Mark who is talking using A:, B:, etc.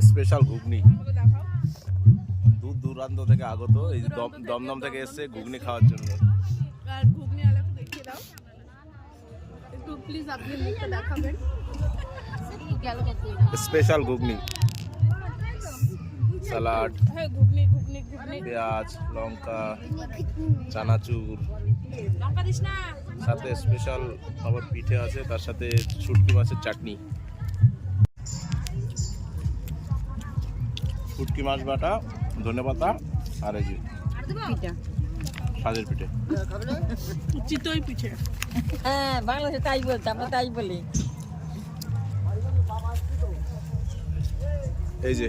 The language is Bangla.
A: স্পেশাল ঘুগনি। দূর দূরান্ত থেকে আগত এই দম- দমদম থেকে এসছে ঘুগনি খাওয়ার জন্য।
B: আর ঘুগনি আলাকে দেখিয়ে দাও। একটু প্লিজ আপনি মুখটা দেখাবেন।
A: স্পেশাল ঘুগনি। স্যালাড
B: হ্যাঁ
A: পেঁয়াজ লঙ্কা চানাচুর। সাথে স্পেশাল আবার পিঠে আছে তার সাথে শুটকি মাছের চাটনি। শুটকি মাছ বাটা ধনে পাতা আর এই যে
C: পিঠা।
A: সাজের পিঠে।
B: চিতই পিঠে।
C: হ্যাঁ বাংলাদেশে তাই বলছে আমরা তাই বলি।
A: এই যে